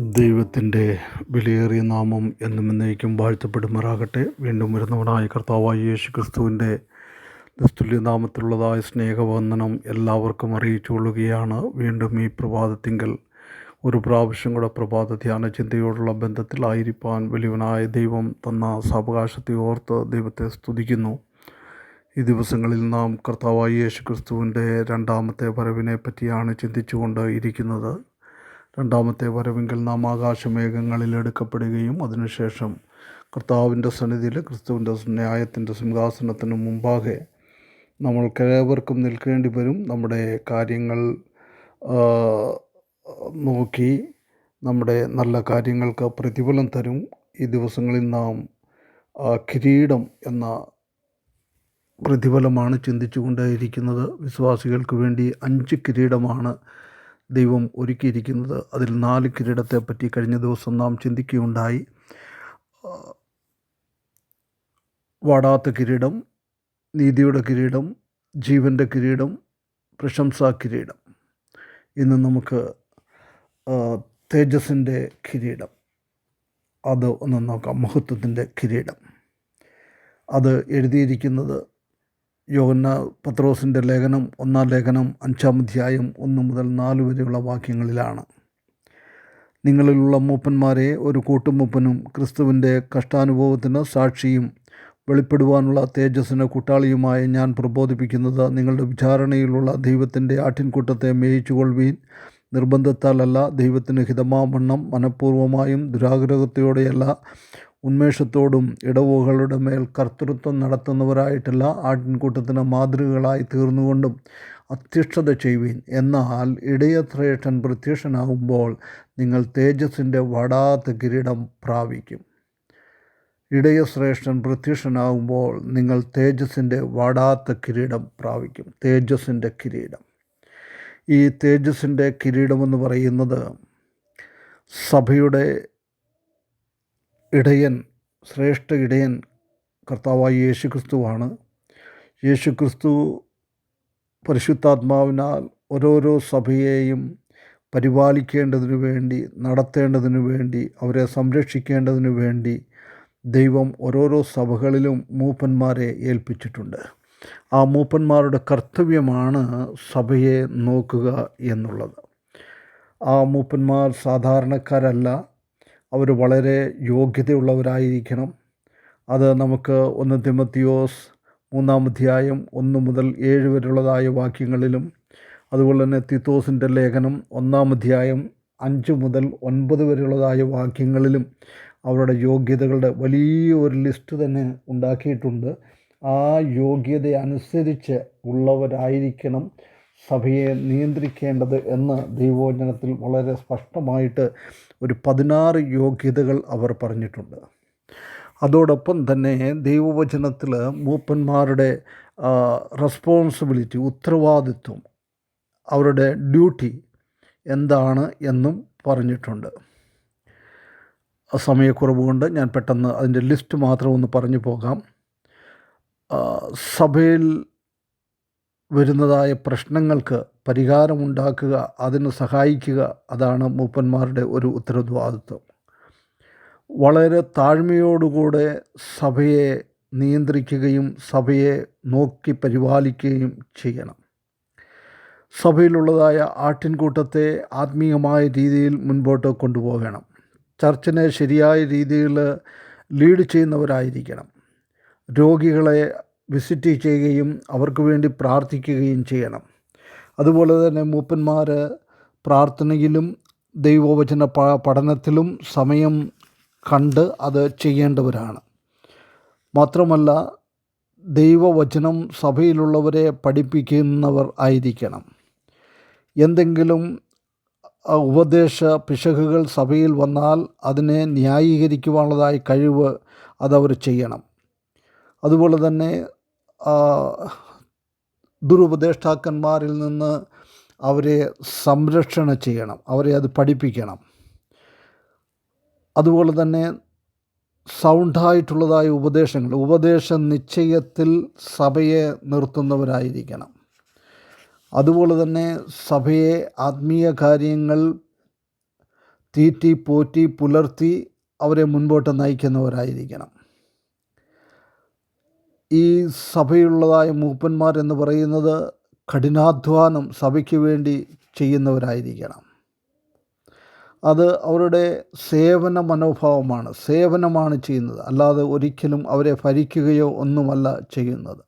ദൈവത്തിന്റെ വിലയേറിയ നാമം എന്നും എന്നേക്കും വാഴ്ത്തപ്പെടുമാറാകട്ടെ. വീണ്ടും വരുന്നവനായ കർത്താവായ യേശു ക്രിസ്തുവിന്റെ നിസ്തുല്യനാമത്തിലുള്ളതായ സ്നേഹവന്ദനം എല്ലാവർക്കും അറിയിച്ചുകൊള്ളുകയാണ്. വീണ്ടും ഈ പ്രഭാതത്തിങ്കൽ ഒരു പ്രാവശ്യം കൂടെ പ്രഭാത ധ്യാന ചിന്തയോടുള്ള ബന്ധത്തിലായിരിക്കാൻ വലിയവനായ ദൈവം തന്ന സാവകാശത്തെ ഓർത്ത് ദൈവത്തെ സ്തുതിക്കുന്നു. ഈ ദിവസങ്ങളിൽ നാം കർത്താവായ യേശു ക്രിസ്തുവിന്റെ രണ്ടാമത്തെ വരവിനെ പറ്റിയാണ് ചിന്തിച്ചുകൊണ്ട് ഇരിക്കുന്നത്. രണ്ടാമത്തെ വരവെങ്കിൽ നാം ആകാശമേഘങ്ങളിൽ എടുക്കപ്പെടുകയും അതിനുശേഷം കർത്താവിന്റെ സന്നിധിയിൽ ക്രിസ്തുവിന്റെ ന്യായത്തിന്റെ സിംഹാസനത്തിന് മുമ്പാകെ നമ്മൾ നമ്മൾക്കേവർക്കും നിൽക്കേണ്ടി വരും. നമ്മുടെ കാര്യങ്ങൾ നോക്കി നമ്മുടെ നല്ല കാര്യങ്ങൾക്ക് പ്രതിഫലം തരും. ഈ ദിവസങ്ങളിൽ നാം കിരീടം എന്ന പ്രതിഫലമാണ് ചിന്തിച്ചുകൊണ്ടേയിരിക്കുന്നത്. വിശ്വാസികൾക്ക് വേണ്ടി അഞ്ച് കിരീടമാണ് ദൈവം ഒരുക്കിയിരിക്കുന്നത്. അതിൽ നാല് കിരീടത്തെ പറ്റി കഴിഞ്ഞ ദിവസം നാം ചിന്തിക്കുകയുണ്ടായി. വാടാത്ത കിരീടം നീതിയുടെ കിരീടം ജീവന്റെ കിരീടം പ്രശംസാ കിരീടം. ഇന്ന് നമുക്ക് തേജസിന്റെ കിരീടം. അത് ഒന്ന് നോക്കാം. മഹത്വത്തിന്റെ കിരീടം. അത് എഴുതിയിരിക്കുന്നത് യോഹന്ന പത്രോസിന്റെ ലേഖനം ഒന്നാം ലേഖനം അഞ്ചാം അധ്യായം ഒന്ന് മുതൽ നാല് വരെയുള്ള വാക്യങ്ങളിലാണ്. നിങ്ങളിലുള്ള മൂപ്പന്മാരെ ഒരു കൂട്ടുമൂപ്പനും ക്രിസ്തുവിന്റെ കഷ്ടാനുഭവത്തിന് സാക്ഷിയും വെളിപ്പെടുവാനുള്ള തേജസ്സിന് കൂട്ടാളിയുമായി ഞാൻ പ്രബോധിപ്പിക്കുന്നത് നിങ്ങളുടെ വിചാരണയിലുള്ള ദൈവത്തിന്റെ ആട്ടിൻകൂട്ടത്തെ മേയിച്ചുകൊള്ളുവീൻ. നിർബന്ധത്താലല്ല ദൈവത്തിന് ഹിതമാവണ്ണം മനഃപൂർവമായും ദുരാഗ്രഹത്തോടെയല്ല ഉന്മേഷത്തോടും ഇടവുകളുടെ മേൽ കർത്തൃത്വം നടത്തുന്നവരായിട്ടല്ല ആട്ടിൻകൂട്ടത്തിന് മാതൃകകളായി തീർന്നുകൊണ്ടും അധ്യക്ഷത ചെയ്യുവീൻ. എന്നാൽ ഇടയശ്രേഷ്ഠൻ പ്രത്യക്ഷനാകുമ്പോൾ നിങ്ങൾ തേജസ്സിന്റെ വടാത്ത കിരീടം പ്രാപിക്കും. ഇടയശ്രേഷ്ഠൻ പ്രത്യക്ഷനാകുമ്പോൾ നിങ്ങൾ തേജസ്സിന്റെ വാടാത്ത കിരീടം പ്രാപിക്കും. തേജസ്സിന്റെ കിരീടം. ഈ തേജസ്സിന്റെ കിരീടമെന്ന് പറയുന്നത് സഭയുടെ ഇടയൻ ശ്രേഷ്ഠ ഇടയൻ കർത്താവായ യേശു ക്രിസ്തു പരിശുദ്ധാത്മാവിനാൽ ഓരോരോ സഭയെയും പരിപാലിക്കേണ്ടതിനു വേണ്ടി നടത്തേണ്ടതിനു വേണ്ടി അവരെ സംരക്ഷിക്കേണ്ടതിനു വേണ്ടി ദൈവം ഓരോരോ സഭകളിലും മൂപ്പന്മാരെ ഏൽപ്പിച്ചിട്ടുണ്ട്. ആ മൂപ്പന്മാരുടെ കർത്തവ്യമാണ് സഭയെ നോക്കുക എന്നുള്ളത്. ആ മൂപ്പന്മാർ സാധാരണക്കാരല്ല അവർ വളരെ യോഗ്യതയുള്ളവരായിരിക്കണം. അത് നമുക്ക് ഒന്ന് തിമത്തിയോസ് മൂന്നാം അധ്യായം ഒന്ന് മുതൽ ഏഴ് വരെയുള്ളതായ വാക്യങ്ങളിലും അതുപോലെ തന്നെ തിത്തോസിന്റെ ലേഖനം ഒന്നാം അധ്യായം അഞ്ച് മുതൽ ഒൻപത് വരെയുള്ളതായ വാക്യങ്ങളിലും അവരുടെ യോഗ്യതകളുടെ വലിയൊരു ലിസ്റ്റ് തന്നെ ഉണ്ടാക്കിയിട്ടുണ്ട്. ആ യോഗ്യത അനുസരിച്ച് ഉള്ളവരായിരിക്കണം. സഭയെ നിയന്ത്രിക്കേണ്ടത് എന്ന് ദൈവവചനത്തിൽ വളരെ സ്പഷ്ടമായിട്ട് ഒരു പതിനാറ് യോഗ്യതകൾ അവർ പറഞ്ഞിട്ടുണ്ട്. അതോടൊപ്പം തന്നെ ദൈവവചനത്തിൽ മൂപ്പന്മാരുടെ റെസ്പോൺസിബിലിറ്റി ഉത്തരവാദിത്വം അവരുടെ ഡ്യൂട്ടി എന്താണ് എന്നും പറഞ്ഞിട്ടുണ്ട്. സമയക്കുറവ് കൊണ്ട് ഞാൻ പെട്ടെന്ന് അതിന്റെ ലിസ്റ്റ് മാത്രം ഒന്ന് പറഞ്ഞു പോകാം. സഭയിൽ വരുന്നതായ പ്രശ്നങ്ങൾക്ക് പരിഹാരമുണ്ടാക്കുക അതിന് സഹായിക്കുക അതാണ് മൂപ്പന്മാരുടെ ഒരു ഉത്തരവാദിത്വം. വളരെ താഴ്മയോടുകൂടെ സഭയെ നിയന്ത്രിക്കുകയും സഭയെ നോക്കി പരിപാലിക്കുകയും ചെയ്യണം. സഭയിലുള്ളതായ ആട്ടിൻകൂട്ടത്തെ ആത്മീയമായ രീതിയിൽ മുൻപോട്ട് കൊണ്ടുപോകണം. ചർച്ചിനെ ശരിയായ രീതിയിൽ ലീഡ് ചെയ്യുന്നവരായിരിക്കണം. രോഗികളെ വിസിറ്റ് ചെയ്യുകയും അവർക്ക് വേണ്ടി പ്രാർത്ഥിക്കുകയും ചെയ്യണം. അതുപോലെ തന്നെ മൂപ്പന്മാർ പ്രാർത്ഥനയിലും ദൈവവചന പ പഠനത്തിലും സമയം കണ്ട് അത് ചെയ്യേണ്ടവരാണ്. മാത്രമല്ല ദൈവവചനം സഭയിലുള്ളവരെ പഠിപ്പിക്കുന്നവർ ആയിരിക്കണം. എന്തെങ്കിലും ഉപദേശ പിശകുകൾ സഭയിൽ വന്നാൽ അതിനെ ന്യായീകരിക്കുവാനുള്ളതായ കഴിവ് അതവർ ചെയ്യണം. അതുപോലെ തന്നെ ദുരുപദേഷ്ടാക്കന്മാരിൽ നിന്ന് അവരെ സംരക്ഷണം ചെയ്യണം അവരെ അത് പഠിപ്പിക്കണം. അതുപോലെ തന്നെ സൗണ്ടായിട്ടുള്ളതായ ഉപദേശങ്ങൾ ഉപദേശ നിശ്ചയത്തിൽ സഭയെ നിർത്തുന്നവരായിരിക്കണം. അതുപോലെ തന്നെ സഭയെ ആത്മീയ കാര്യങ്ങൾ തീറ്റി പോറ്റി പുലർത്തി അവരെ മുൻപോട്ട് നയിക്കുന്നവരായിരിക്കണം. ഈ സഭയുള്ളതായ മൂപ്പന്മാർ എന്ന് പറയുന്നത് കഠിനാധ്വാനം സഭയ്ക്ക് വേണ്ടി ചെയ്യുന്നവരായിരിക്കണം. അത് അവരുടെ സേവന മനോഭാവമാണ്. സേവനമാണ് ചെയ്യുന്നത്. അല്ലാതെ ഒരിക്കലും അവരെ ഭരിക്കുകയോ ഒന്നുമല്ല ചെയ്യുന്നത്.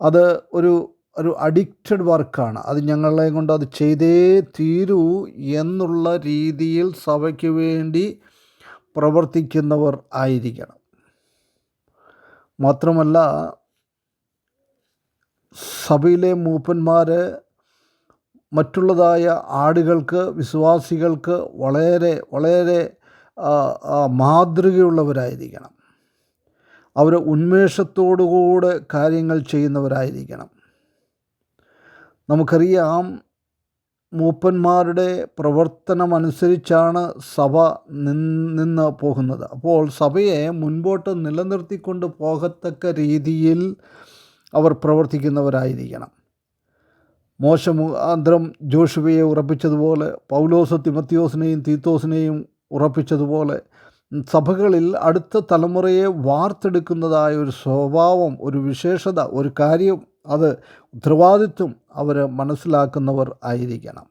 അത് ഒരു ഒരു അഡിക്റ്റഡ് വർക്കാണ് അത് ഞങ്ങളെ കൊണ്ട് അത് ചെയ്തേ തീരൂ എന്നുള്ള രീതിയിൽ സഭയ്ക്ക് വേണ്ടി പ്രവർത്തിക്കുന്നവർ ആയിരിക്കണം. മാത്രമല്ല സഭയിലെ മൂപ്പന്മാർ മറ്റുള്ളതായ ആടുകൾക്ക് വിശ്വാസികൾക്ക് വളരെ വളരെ മാതൃകയുള്ളവരായിരിക്കണം. അവർ ഉന്മേഷത്തോടുകൂടെ കാര്യങ്ങൾ ചെയ്യുന്നവരായിരിക്കണം. നമുക്കറിയാം മൂപ്പന്മാരുടെ പ്രവർത്തനമനുസരിച്ചാണ് സഭ നിന്ന് പോകുന്നത്. അപ്പോൾ സഭയെ മുൻപോട്ട് നിലനിർത്തിക്കൊണ്ട് പോകത്തക്ക രീതിയിൽ അവർ പ്രവർത്തിക്കുന്നവരായിരിക്കണം. മോശ മുഖാന്തരം ജോഷുവയെ ഉറപ്പിച്ചതുപോലെ പൗലോസ് തിമത്തിയോസിനെയും തീത്തോസിനെയും ഉറപ്പിച്ചതുപോലെ സഭകളിൽ അടുത്ത തലമുറയെ വാർത്തെടുക്കുന്നതായ ഒരു സ്വഭാവം ഒരു വിശേഷത ഒരു കാര്യം അത് ഉത്തരവാദിത്വം അവർ മനസ്സിലാക്കുന്നവർ ആയിരിക്കണം.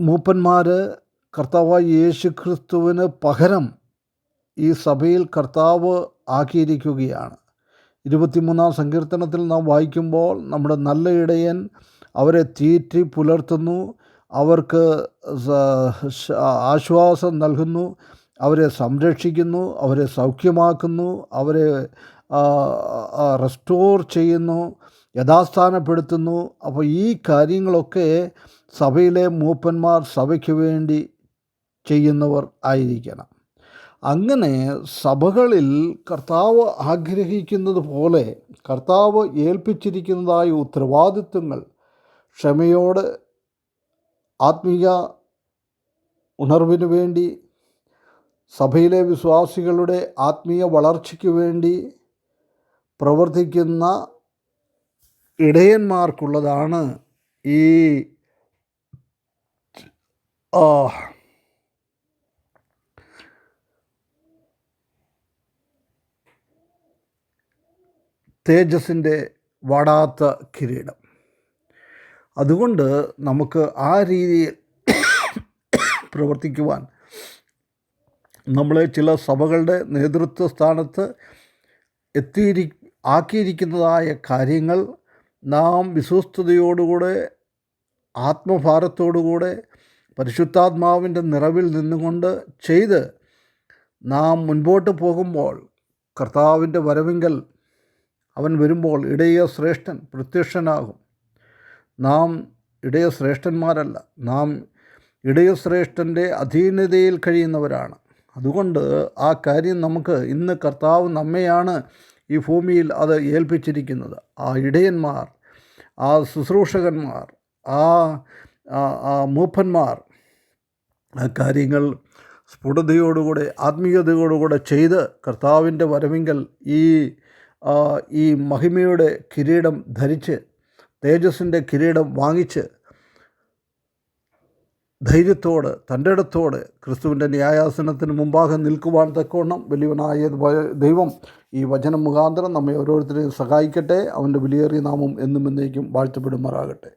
മൂപ്പന്മാർ കർത്താവായ യേശു ക്രിസ്തുവിന് പകരം ഈ സഭയിൽ കർത്താവ് ആക്കിയിരിക്കുകയാണ്. ഇരുപത്തിമൂന്നാം സങ്കീർത്തനത്തിൽ നാം വായിക്കുമ്പോൾ നമ്മുടെ നല്ല ഇടയൻ അവരെ തീറ്റി പുലർത്തുന്നു. അവർക്ക് ആശ്വാസം നൽകുന്നു. അവരെ സംരക്ഷിക്കുന്നു. അവരെ സൗഖ്യമാക്കുന്നു. അവരെ റെസ്റ്റോർ ചെയ്യുന്നു യഥാസ്ഥാനപ്പെടുത്തുന്നു. അപ്പോൾ ഈ കാര്യങ്ങളൊക്കെ സഭയിലെ മൂപ്പന്മാർ സഭയ്ക്ക് വേണ്ടി ചെയ്യുന്നവർ ആയിരിക്കണം. അങ്ങനെ സഭകളിൽ കർത്താവ് ആഗ്രഹിക്കുന്നത് പോലെ കർത്താവ് ഏൽപ്പിച്ചിരിക്കുന്നതായ ഉത്തരവാദിത്വങ്ങൾ ക്ഷമയോട് ആത്മീയ ഉണർവിന് വേണ്ടി സഭയിലെ വിശ്വാസികളുടെ ആത്മീയ വളർച്ചയ്ക്ക് വേണ്ടി പ്രവർത്തിക്കുന്ന ഇടയന്മാർക്കുള്ളതാണ് ഈ തേജസിന്റെ വാടാത്ത കിരീടം. അതുകൊണ്ട് നമുക്ക് ആ രീതിയിൽ പ്രവർത്തിക്കുവാൻ നമ്മളെ ചില സഭകളുടെ നേതൃത്വ സ്ഥാനത്ത് എത്തിയിരി ആക്കിയിരിക്കുന്നതായ കാര്യങ്ങൾ നാം വിശ്വസ്തയോടുകൂടെ ആത്മഭാരത്തോടുകൂടെ പരിശുദ്ധാത്മാവിന്റെ നിറവിൽ നിന്നുകൊണ്ട് ചെയ്ത് നാം മുൻപോട്ട് പോകുമ്പോൾ കർത്താവിന്റെ വരവിങ്കൽ അവൻ വരുമ്പോൾ ഇടയ ശ്രേഷ്ഠൻ പ്രത്യക്ഷനാകും. നാം ഇടയ ശ്രേഷ്ഠന്മാരല്ല നാം ഇടയ ശ്രേഷ്ഠന്റെ അധീനതയിൽ കഴിയുന്നവരാണ്. അതുകൊണ്ട് ആ കാര്യം നമുക്ക് ഇന്ന് കർത്താവ് നമ്മെയാണ് ഈ ഭൂമിയിൽ അത് ഏൽപ്പിച്ചിരിക്കുന്നത്. ആ ഇടയന്മാർ ആ ശുശ്രൂഷകന്മാർ ആ മൂപ്പന്മാർ കാര്യങ്ങൾ സ്ഫുടതയോടുകൂടെ ആത്മീയതയോടുകൂടെ ചെയ്ത് കർത്താവിന്റെ വരവിങ്കൽ ഈ ഈ മഹിമയുടെ കിരീടം ധരിച്ച് തേജസ്സിന്റെ കിരീടം വാങ്ങിച്ച് ധൈര്യത്തോട് തന്റെ ഇടത്തോട് ക്രിസ്തുവിന്റെ ന്യായാസനത്തിന് മുമ്പാകെ നിൽക്കുവാൻ തക്കവണ്ണം വലിയവനായ ദൈവം ഈ വചനം മുഖാന്തരം നമ്മെ ഓരോരുത്തരെയും സഹായിക്കട്ടെ. അവന്റെ വിലയേറിയ നാമം എന്നും എന്നേക്കും വാഴ്ത്തപ്പെടുമാറാകട്ടെ.